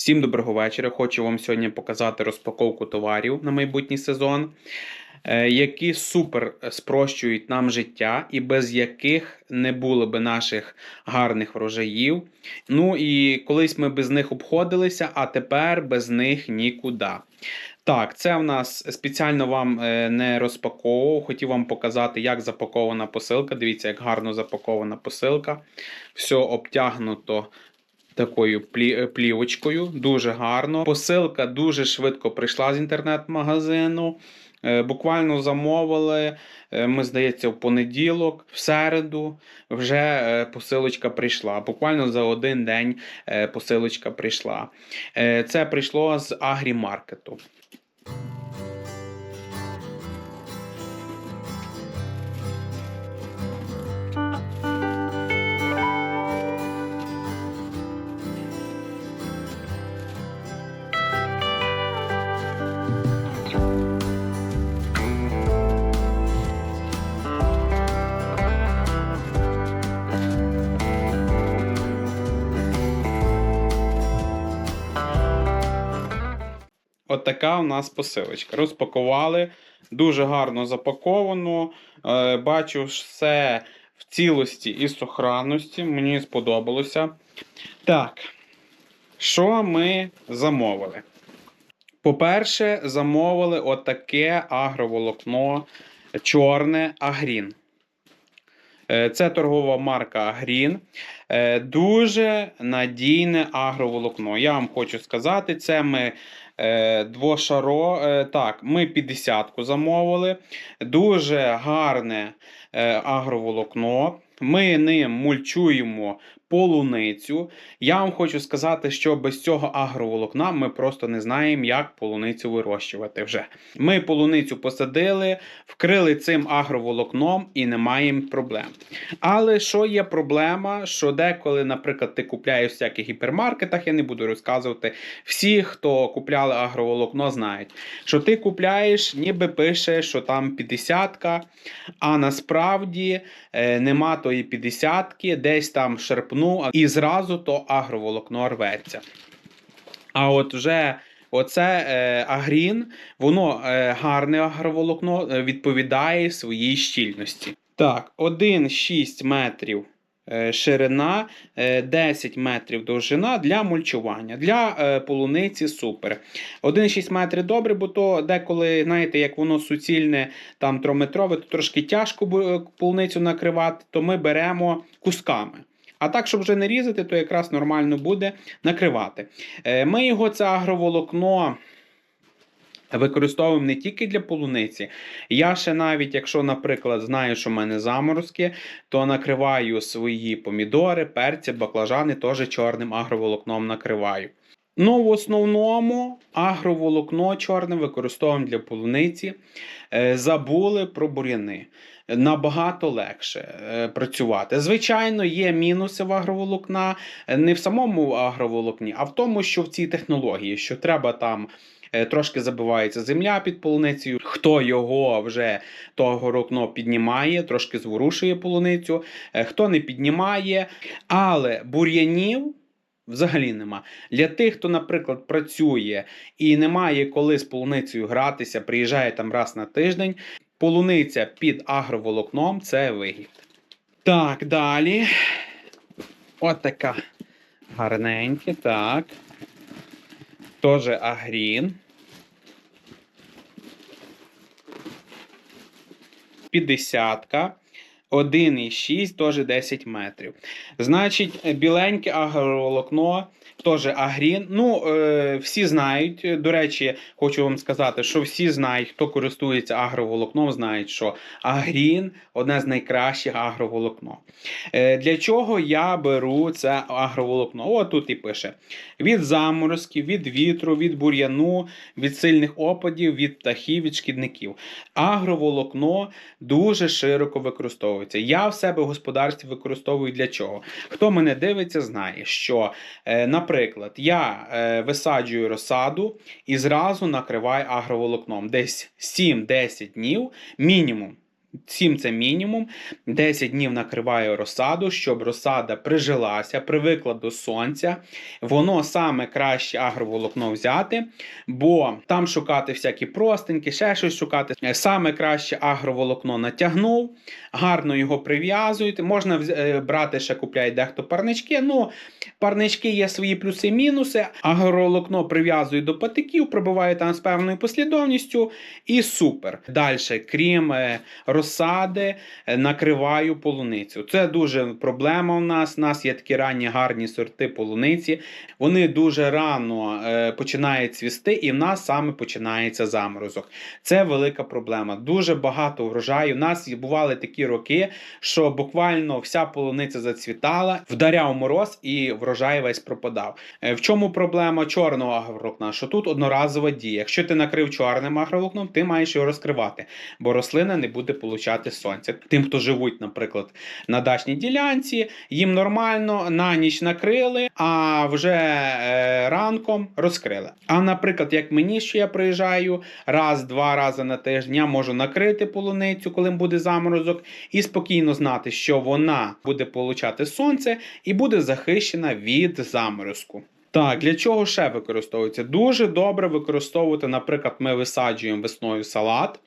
Всім доброго вечора. Хочу вам сьогодні показати розпаковку товарів на майбутній сезон, е, які супер спрощують нам життя і без яких не було би наших гарних врожаїв. Ну і колись ми без них обходилися, а тепер без них нікуди. Так, це в нас спеціально вам е, не розпаковував. Хотів вам показати, як запакована посилка. Дивіться, як гарно запакована посилка. Все обтягнуто такою е, плівочкою. Дуже гарно. Посилка дуже швидко прийшла з інтернет-магазину. Е, Буквально замовили. е, Ми, здається, в понеділок, в середу вже посилочка прийшла. Буквально за один день посилочка прийшла. Це прийшло з агрімаркету. От така у нас посилочка. Розпакували, дуже гарно запаковано. Е, Бачу все в цілості і сохранності. Мені сподобалося. Так, що ми замовили? По-перше, замовили отаке агроволокно чорне Агрін. Е, Це торгова марка Агрін. Е, Дуже надійне агроволокно. Я вам хочу сказати, це ми е, двошаро. Так, ми 50-ку замовили. Дуже гарне агроволокно. Ми ним мульчуємо полуницю. Я вам хочу сказати, що без цього агроволокна ми просто не знаємо, як полуницю вирощувати вже. Ми полуницю посадили, вкрили цим агроволокном і не маємо проблем. Але що є проблема, що деколи, наприклад, ти купляєш всяких гіпермаркетах, я не буду розказувати. Всі, хто купляли агроволокно, знають, що ти купляєш, ніби пише, що там 50-ка, а насправді е, нема тої 50-ки, десь там шерпнув, і зразу то агроволокно рветься. А от вже оце е, агрін, воно е, гарне агроволокно, е, відповідає своїй щільності. Так, 1,6 метрів е, ширина, е, 10 метрів довжина для мульчування. Для е, полуниці супер. 1,6 метрів добре, бо то деколи, знаєте, як воно суцільне, там трометрове, то трошки тяжко е, полуницю накривати, то ми беремо кусками. А так, щоб вже не різати, то якраз нормально буде накривати. Е, Ми його це агроволокно. Використовуємо не тільки для полуниці. Я ще навіть, якщо, наприклад, знаю, що в мене заморозки, то накриваю свої помідори, перці, баклажани теж чорним агроволокном накриваю. Ну, в основному агроволокно чорне використовуємо для полуниці. Е, Забули про бур'яни. Набагато легше е, працювати. Звичайно, є мінуси в агроволокна, е, не в самому агроволокні, а в тому, що в цій технології, що треба там. е, Трошки забивається земля під полуницею. Хто його вже того рокно піднімає, трошки зворушує полуницю, хто не піднімає. Але бур'янів взагалі нема. Для тих, хто, наприклад, працює і не має коли з полуницею гратися, приїжджає там раз на тиждень. Полуниця під агроволокном це вигід. Так, далі. От така гарненька, так. Тоже агрін. 50-ка. 1,6, теж 10 метрів. Значить, біленьке агроволокно, теж агрін. Ну, е, всі знають. До речі, хочу вам сказати, що всі знають, хто користується агроволокном, знають, що агрін одне з найкращих агроволокно. Е, для чого я беру це агроволокно? О, тут і пише: від заморозків, від вітру, від бур'яну, від сильних опадів, від птахів, від шкідників. Агроволокно дуже широко використовується. Я в себе в господарстві використовую для чого? Хто мене дивиться, знає, що, е, наприклад, я е, висаджую розсаду і зразу накриваю агроволокном. Десь 7-10 днів мінімум. 7 це мінімум. 10 днів накриваю розсаду, щоб розсада прижилася, привикла до сонця. Воно саме краще агроволокно взяти, бо там шукати всякі простенькі, ще щось шукати. Саме краще агроволокно натягнув, гарно його прив'язуєте. Можна е, брати ще купляє дехто парнички. Ну, парнички є свої плюси і мінуси. Агроволокно прив'язує до патиків, пробиває там з певною послідовністю, і супер. Далі, крім е, розсади, е, накриваю полуницю. Це дуже проблема у нас. У нас є такі ранні гарні сорти полуниці. Вони дуже рано е, починають цвісти, і в нас саме починається заморозок. Це велика проблема. Дуже багато врожаю. У нас бували такі роки, що буквально вся полуниця зацвітала, вдаряв мороз і врожай весь пропадав. Е, В чому проблема чорного агроволокна? Що тут одноразова дія. Якщо ти накрив чорним агроволокном, ти маєш його розкривати, бо рослина не буде получати сонця. Тим, хто живуть, наприклад, на дачній ділянці, їм нормально на ніч накрили, а вже е, ранком розкрили. А наприклад, як мені, що я приїжджаю раз-два рази на тиждень, я можу накрити полуницю, коли буде заморозок, і спокійно знати, що вона буде получати сонце і буде захищена від заморозку. Так, для чого ще використовується? Дуже добре використовувати, наприклад, ми висаджуємо весною салат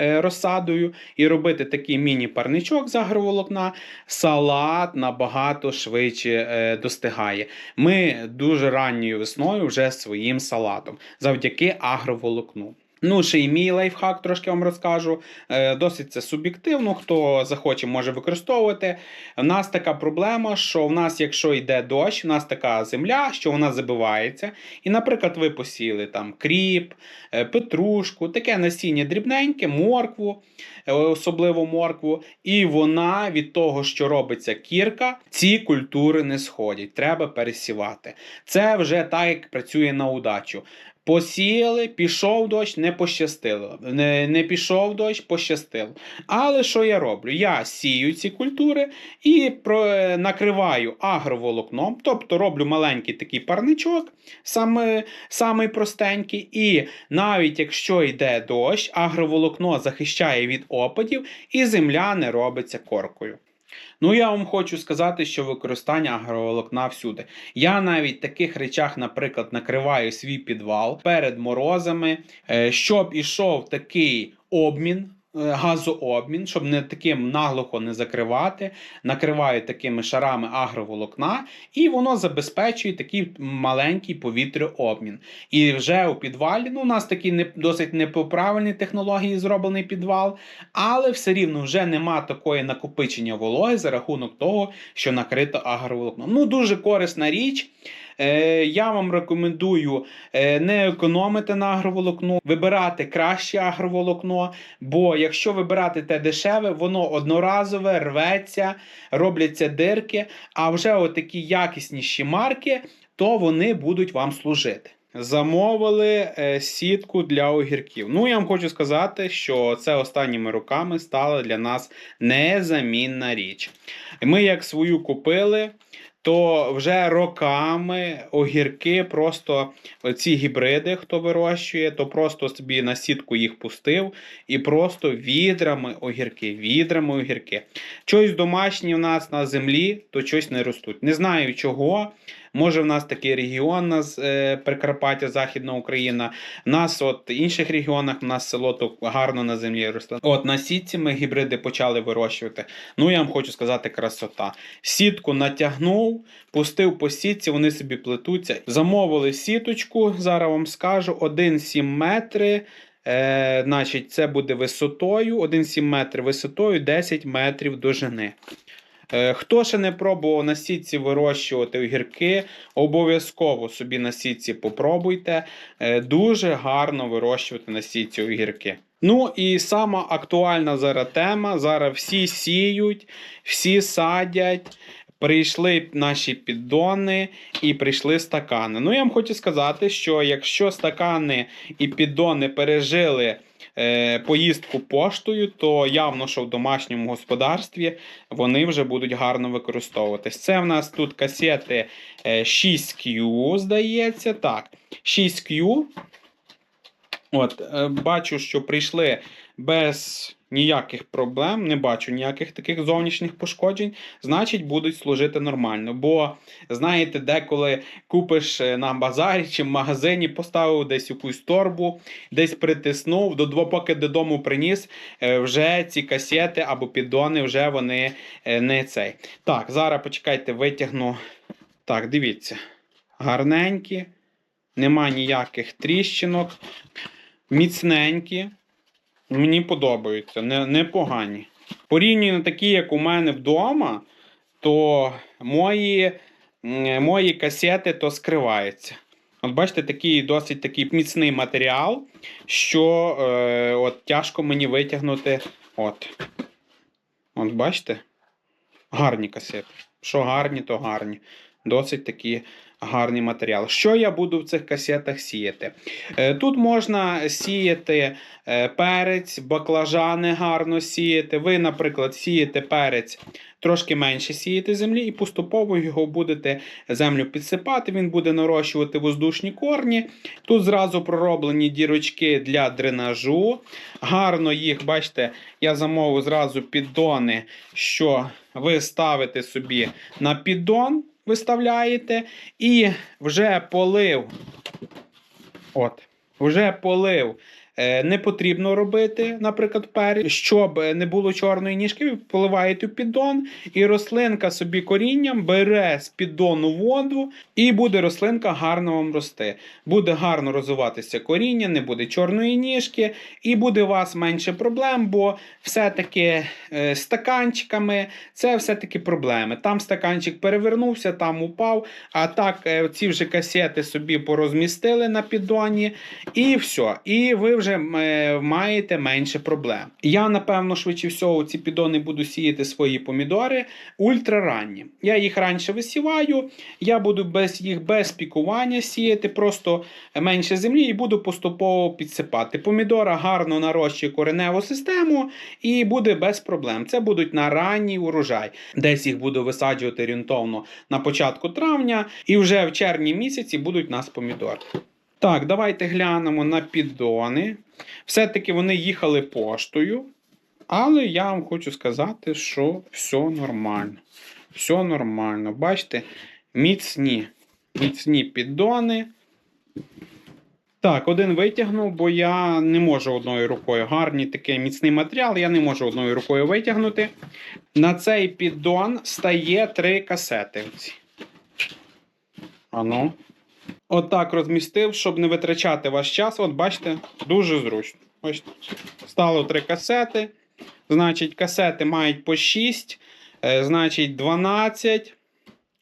е, розсадою і робити такий міні-парничок з агроволокна, салат набагато швидше е, достигає. Ми дуже ранньою весною вже своїм салатом завдяки агроволокну. Ну, ще й мій лайфхак трошки вам розкажу. Е, Досить це суб'єктивно. Хто захоче, може використовувати. У нас така проблема, що в нас, якщо йде дощ, у нас така земля, що вона забивається. І, наприклад, ви посіяли там кріп, е, петрушку, таке насіння дрібненьке, моркву, е, особливо моркву. І вона від того, що робиться кірка, ці культури не сходять. Треба пересівати. Це вже так, як працює на удачу. Посіяли, пішов дощ, не пощастило. Не, не пішов дощ, пощастило. Але що я роблю? Я сію ці культури і про, накриваю агроволокном, тобто роблю маленький такий парничок, саме, самий простенький. І навіть якщо йде дощ, агроволокно захищає від опадів, і земля не робиться коркою. Ну, я вам хочу сказати, що використання агроволокна всюди. Я навіть в таких речах, наприклад, накриваю свій підвал перед морозами, е, щоб ішов такий обмін. Е, Газообмін, щоб не таким наглухо не закривати, накриваю такими шарами агроволокна, і воно забезпечує такий маленький повітряобмін. І вже у підвалі, ну у нас такі не досить не по правильній технології зроблений підвал, але все рівно вже нема такої накопичення вологи за рахунок того, що накрито агроволокном. Ну, дуже корисна річ. Е, Я вам рекомендую е, не економити на агроволокно, вибирати краще агроволокно, бо якщо вибирати те дешеве, воно одноразове, рветься, робляться дирки, а вже отакі якісніші марки, то вони будуть вам служити. Замовили е, сітку для огірків. Ну, я вам хочу сказати, що це останніми роками стала для нас незамінна річ. Ми як свою купили, то вже роками огірки, просто ці гібриди, хто вирощує, то просто собі на сітку їх пустив і просто відрами огірки, відрами огірки. Щось домашнє в нас на землі, то щось не ростуть. Не знаю чого. Може, в нас такий регіон, у нас е, Прикарпаття, Західна Україна. В нас от в інших регіонах у нас село то гарно на землі росте. От на сітці ми гібриди почали вирощувати. Ну, я вам хочу сказати, красота. Сітку натягнув, пустив по сітці, вони собі плетуться. Замовили сіточку, зараз вам скажу, 1,7 метри. Е, значить, це буде висотою, 1,7 метри висотою, 10 метрів довжини. Е, Хто ще не пробував на сітці вирощувати огірки, обов'язково собі на сітці попробуйте. Е, Дуже гарно вирощувати на сітці огірки. Ну і сама актуальна зараз тема. Зараз всі сіють, всі садять. Прийшли наші піддони і прийшли стакани. Ну, я вам хочу сказати, що якщо стакани і піддони пережили поїздку поштою, то явно, що в домашньому господарстві вони вже будуть гарно використовуватись. Це в нас тут касети е, 6Q, здається. Так, 6Q. От, е, бачу, що прийшли без ніяких проблем, не бачу ніяких таких зовнішніх пошкоджень, значить будуть служити нормально. Бо, знаєте, деколи купиш е, на базарі чи в магазині, поставив десь якусь торбу, десь притиснув, до поки додому приніс, е, вже ці касети або піддони, вже вони е, не цей. Так, зараз почекайте, витягну. Так, дивіться. Гарненькі, нема ніяких тріщинок, міцненькі. Мені подобаються, не, непогані. Порівняно такі, як у мене вдома, то мої, мої касети то скриваються. От бачите, такий досить такий міцний матеріал, що е, от тяжко мені витягнути. От. От бачите? Гарні касети. Що гарні, то гарні. Досить такі гарний матеріал. Що я буду в цих касетах сіяти? Е, Тут можна сіяти е, перець, баклажани гарно сіяти. Ви, наприклад, сієте перець, трошки менше сієте землі, і поступово його будете землю підсипати. Він буде нарощувати воздушні корні. Тут зразу пророблені дірочки для дренажу. Гарно їх, бачите, я замовив зразу піддони, що ви ставите собі на піддон, виставляєте, і вже полив. От, вже полив. Е, Не потрібно робити, наприклад, перець, щоб не було чорної ніжки, ви поливаєте в піддон, і рослинка собі корінням бере з піддону воду, і буде рослинка гарно вам рости. Буде гарно розвиватися коріння, не буде чорної ніжки, і буде у вас менше проблем, бо все-таки е, стаканчиками це все-таки проблеми. Там стаканчик перевернувся, там упав. А так, е, ці вже касети собі порозмістили на піддоні, і все. І ви вже е, маєте менше проблем. Я, напевно, швидше всього, ці піддони буду сіяти свої помідори ультраранні. Я їх раніше висіваю, я буду без їх без пікування сіяти, просто менше землі і буду поступово підсипати. Помідора гарно нарощує кореневу систему і буде без проблем. Це будуть на ранній урожай. Десь їх буду висаджувати орієнтовно на початку травня, і вже в червні місяці будуть у нас помідори. Так, давайте глянемо на піддони. Все-таки вони їхали поштою, але я вам хочу сказати, що все нормально. Все нормально. Бачите, міцні, міцні піддони. Так, один витягнув, бо я не можу одною рукою. Гарний такий міцний матеріал, я не можу одною рукою витягнути. На цей піддон стає три касети. Ану. Отак розмістив, щоб не витрачати ваш час. От бачите, дуже зручно. Бачите, стало три касети. Значить, касети мають по 6, е, значить, 12,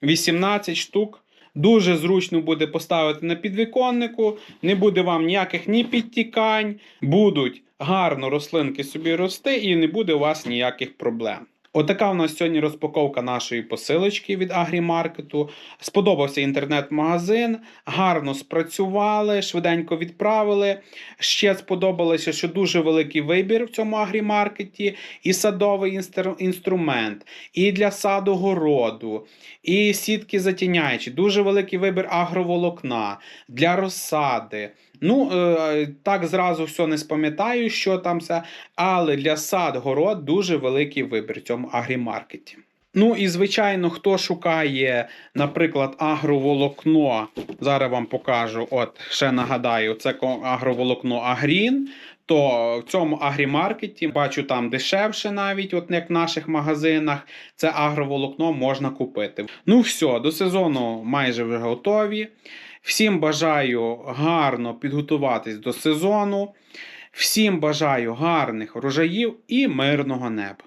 18 штук. Дуже зручно буде поставити на підвіконнику, не буде вам ніяких ні підтікань, будуть гарно рослинки собі рости і не буде у вас ніяких проблем. Отака у нас сьогодні розпаковка нашої посилочки від Агрімаркету. Сподобався інтернет-магазин, гарно спрацювали, швиденько відправили. Ще сподобалося, що дуже великий вибір в цьому агрімаркеті, і садовий інструмент, і для саду городу, і сітки затіняючі. Дуже великий вибір агроволокна для розсади. Ну, е, так зразу все не спам'ятаю, що там все, але для сад город дуже великий вибір в цьому агрімаркеті. Ну і звичайно, хто шукає, наприклад, агроволокно, зараз вам покажу, от ще нагадаю, це агроволокно Агрін. То в цьому агрімаркеті бачу там дешевше навіть, от як в наших магазинах, це агроволокно можна купити. Ну все, до сезону майже вже готові. Всім бажаю гарно підготуватись до сезону. Всім бажаю гарних врожаїв і мирного неба.